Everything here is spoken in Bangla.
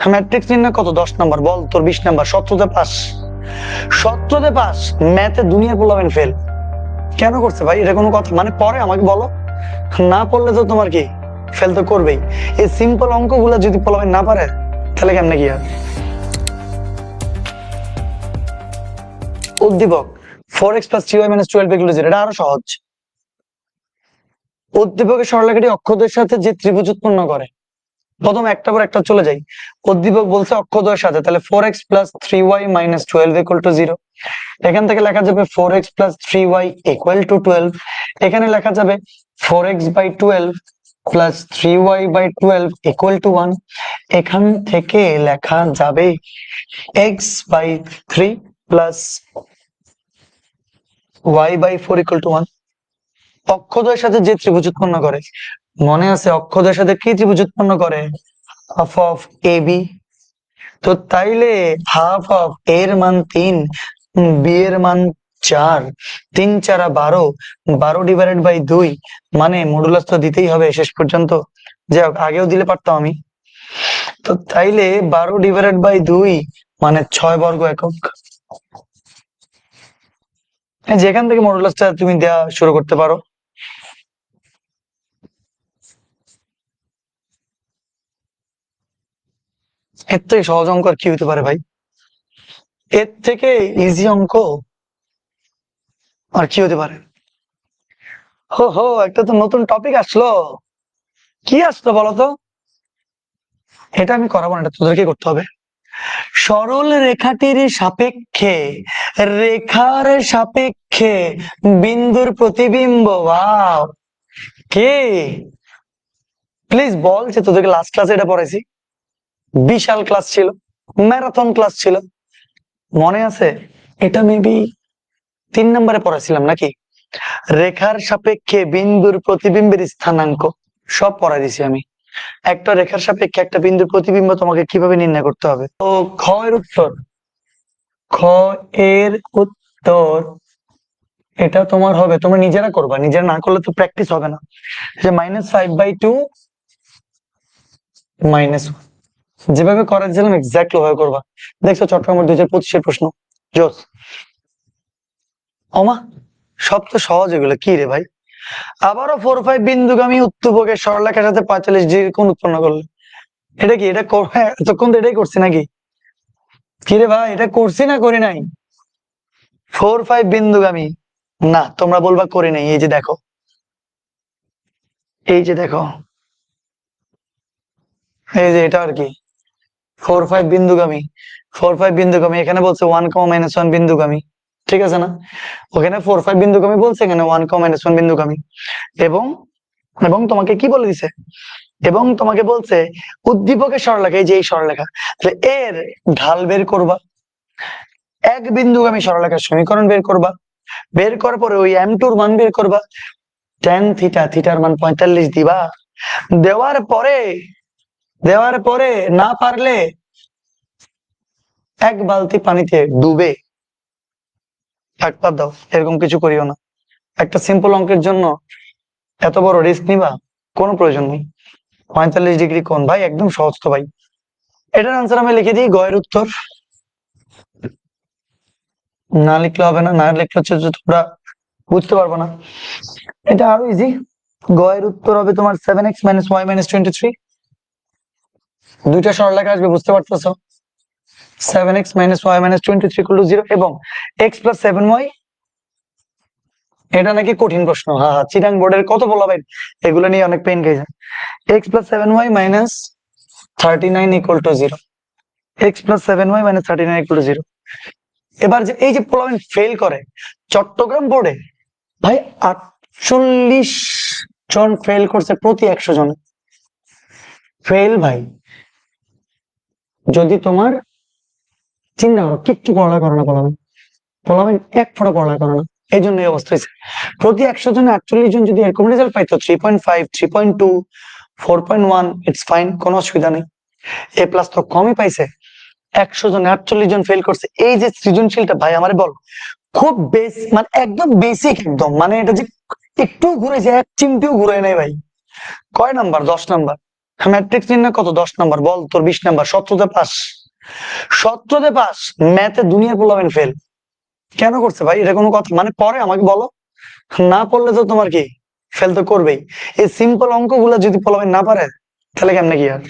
ম্যাট্রিক্স নির্ণয় কত? দশ নাম্বার। বল তোর বিশ নাম্বার। সতেরোতে পাস। সতেরোতে পাস। ম্যাথে দুনিয়ার পোলাবেন ফেল কেন করছে ভাই? এটা কোনো কথা? মানে পরে আমাকে বলো। না পড়লে তো তোমার কি? ফেল তো করবেই। এই সিম্পল অঙ্কগুলো যদি পোলাবেন না পারে, তাহলে কেমনে কি হবে উদ্দীপক four x plus three y minus twelve এগুলো এটা আরও সহজ। উদ্দীপকের সরলরেখাটি অক্ষদের সাথে যে ত্রিভুজ উৎপন্ন করে প্রথম একটা পর একটা চলে যাই। উদ্দীপক বলছে অক্ষদ্বয়ের সাথে তাহলে four x plus three y minus twelve equal to zero এখান থেকে লেখা যাবে four x plus three y equal to twelve এখানে লেখা যাবে four x by twelve plus three y by twelve equal to one এখান থেকে লেখা যাবে x by three plus y by four equal to one অক্ষদ্বয়ের সাথে যে ত্রিভুজ উৎপন্ন করে মনে আছে অক্ষদের সাথে কি ত্রিভুজ উৎপন্ন করে? Half of A B. তো তাইলে হাফ অফ এর মান তিন বি এর মান চার, তিন চারা বারো বারো ডিভাইডেড বাই দুই মানে মডুলাস তো দিতেই হবে শেষ পর্যন্ত। যাই হোক, আগেও দিলে পারতাম আমি। তো তাইলে বারো ডিভাইডেড বাই দুই মানে ছয় বর্গ একক। যেখান থেকে মডুলাসটা তুমি দেওয়া শুরু করতে পারো। এর থেকে সহজ অঙ্ক আর কি হতে পারে ভাই? এর থেকে ইজি অঙ্ক আর কি হতে পারে? হো হো, একটা তো নতুন টপিক আসলো। কি আসলো বলতো? এটা আমি করাবো না, এটা তোদেরকে করতে হবে। সরল রেখাটির সাপেক্ষে, রেখার সাপেক্ষে বিন্দুর প্রতিবিম্ব ওয়াও কে? প্লিজ বল যে তোদেরকে লাস্ট ক্লাসে এটা পড়াইছি। বিশাল ক্লাস ছিল ম্যারাথন ক্লাস ছিল। মনে আছে? এটা মেবি তিন নম্বরে পড়াছিলাম নাকি? রেখার সাপেক্ষে বিন্দুর প্রতিবিম্বের স্থানাঙ্ক সব পড়াই দিছি আমি। একটা রেখার সাপেক্ষে একটা বিন্দুর প্রতিবিম্ব তোমাকে কীভাবে নির্ণয় করতে হবে? তো খ এর উত্তর। খ এর উত্তর, এটা তোমার হবে, তোমরা নিজেরা করবা, নিজেরা না করলে তো প্র্যাকটিস হবে না। যে minus five by two minus যেভাবে করাচ্ছিলাম এক্স্যাক্ট ওভাবে করবা। দেখছ চট্টগ্রামের দুই হাজার পঁচিশের প্রশ্ন। জোস। অমা সব তো সহজ এগুলো কি রে ভাই? আবারও ফোর ফাইভ বিন্দুগামী উত্তপকের সরলরেখার সাথে পঁয়তাল্লিশ ডিগ্রি কোণ উৎপন্ন করল। এটা কি এটা হ্যাঁ, এতক্ষণ তো এটাই করছি নাকি? কি রে ভাই এটা করছি না করি নাই? ফোর ফাইভ বিন্দুগামী। না তোমরা বলবা করি নাই এই যে দেখো। এই যে দেখো। এই যে এটা আর কি। ফোর ফাইভ বিন্দুগামী ফোর ফাইভ বিন্দুগামী এখানে বলছে ওয়ান কমা মাইনাস ওয়ান বিন্দুগামী ঠিক আছে না? ওখানে ফোর ফাইভ বিন্দুগামী বলছে, এখানে ওয়ান কমা মাইনাস ওয়ান বিন্দুগামী এবং এবং তোমাকে কি বলে দিছে? এবং তোমাকে বলছে, উদ্দীপকের সরলরেখা এই যে এই সরলরেখা তাহলে এর ঢাল বের করবা। এক বিন্দুগামী সরলরেখার সমীকরণ বের করবা। বের করার পরে ওই এম টুর মান বের করবা। টেন থিটা থিটার মান পঁয়তাল্লিশ দিবা। দেওয়ার পরে দেওয়ার পরে না পারলে এক বালতি পানিতে ডুবে একবার দাও, এরকম কিছু করিও না। একটা সিম্পল অঙ্কের জন্য এত বড় রিস্ক নিবা, কোনো প্রয়োজন নেই। পঁয়তাল্লিশ ডিগ্রি কোন ভাই, একদম সহজ তো, ভাই। এটার আনসার আমি লিখে দিই, গয়ের উত্তর। না লিখলে হবে না না লিখলে হচ্ছে তোমরা বুঝতে পারব না। এটা আরও ইজি গয়ের উত্তর হবে তোমার seven x minus y minus twenty three দুইটা সরলরেখা আসবে, বুঝতে পারতেছো? Seven x minus y minus twenty three to zero এবং এক্স প্লাস সেভেন ওয়াই এটা নাকি কঠিন প্রশ্ন হ্যাঁ হ্যাঁ চিটাং বোর্ডের কত বলাবেন? এগুলো নিয়ে অনেক পেন খেয়েছে x plus seven y minus thirty nine equal to zero x plus seven y minus thirty nine equal to zero এবার যে এই যে পোলাবেন ফেল করে, চট্টগ্রাম বোর্ডে ভাই আটচল্লিশ জন ফেল করছে প্রতি একশো জনে। ফেল ভাই। যদি তোমার চিন্তা করো, কিচ্ছু পড়ালেখা করো না পড়াবেন পড়াবেন এক ফোঁটা পড়ালেখা করো না। এই জন্য এই অবস্থা হয়েছে। প্রতি একশো জন, আটচল্লিশ জন যদি এরকম রেজাল্ট পাইতো three point five three point two four point one it's fine কোনো অসুবিধা নেই। এ প্লাস তো কমই পাইছে। একশো জন, আটচল্লিশ জন ফেল করছে। এই যে সৃজনশীলটা ভাই, আমার বল, খুব বেস মানে একদম বেসিক একদম। মানে এটা যে একটু ঘুরেছে এক চিমটিও ঘুরে নাই ভাই। কয় নাম্বার? দশ নাম্বার। ম্যাট্রিক্স নির্ণয় কত? দশ নাম্বার। বল, তোর বিশ নাম্বার। সত্তরতে পাস সত্তরতে পাস ম্যাথে দুনিয়ার পোলাবেন ফেল কেন করছে ভাই? এটা কোনো কথা? মানে পরে আমাকে বলো। না পড়লে তো তোমার কি? ফেল তো করবেই। এই সিম্পল অঙ্কগুলো যদি পোলাবেন না পারে, তাহলে কেমনে কি আর?